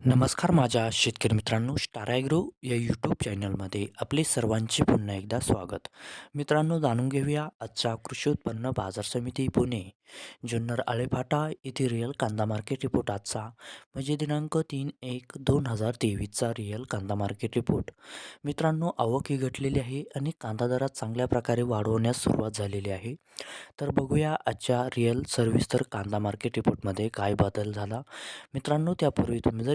नमस्कार माझ्या शेतकरी मित्रांनो स्टार ॲग्रो या यूट्यूब चॅनलमध्ये आपले सर्वांचे पुन्हा एकदा स्वागत. मित्रांनो जाणून घेऊया आजचा कृषी उत्पन्न बाजार समिती पुणे. जुन्नर आळेफाटा येथे रिअल कांदा मार्केट रिपोर्ट आजचा. म्हणजे दिनांक तीन एक दोन हजार तेवीसचा रिअल कांदा मार्केट रिपोर्ट मित्रांनो आवक ही घटलेली आहे आणि कांदा दरात चांगल्या प्रकारे वाढवण्यास सुरुवात झालेली आहे. तर बघूया आजच्या रिअल सर्व्हिस कांदा मार्केट रिपोर्टमध्ये काय बदल झाला. मित्रांनो त्यापूर्वी तुम्ही जर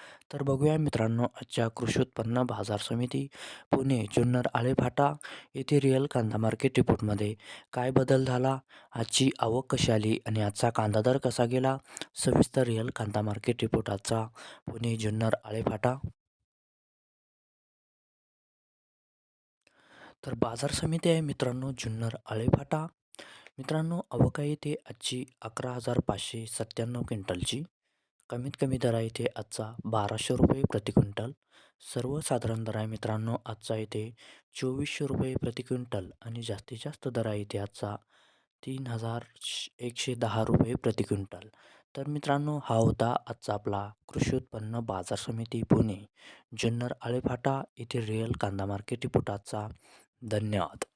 तर बघूया मित्रांनो आजच्या कृषी उत्पन्न बाजार समिती पुणे जुन्नर आळेफाटा येथे रिअल कांदा मार्केट रिपोर्टमध्ये काय बदल झाला आजची आवक कशी आली आणि आजचा कांदा दर कसा गेला सविस्तर रिअल कांदा मार्केट रिपोर्ट आजचा पुणे जुन्नर आळेफाटा. तर बाजार समिती आहे मित्रांनो जुन्नर आळेफाटा. मित्रांनो आवक आहे ते आजची अकरा हजार पाचशे सत्त्याण्णव क्विंटलची. कमीत कमी दर आहे इथे आजचा बाराशे रुपये प्रति क्विंटल. सर्वसाधारण दर आहे मित्रांनो आजचा इथे चोवीसशे रुपये प्रति क्विंटल आणि जास्तीत जास्त दर आहे इथे आजचा तीन हजार एकशे दहा रुपये प्रति क्विंटल. तर मित्रांनो हा होता आजचा आपला कृषी उत्पन्न बाजार समिती पुणे. जुन्नर आळेफाटा येथे रिअल कांदा मार्केट रिपोर्ट आजचा. धन्यवाद.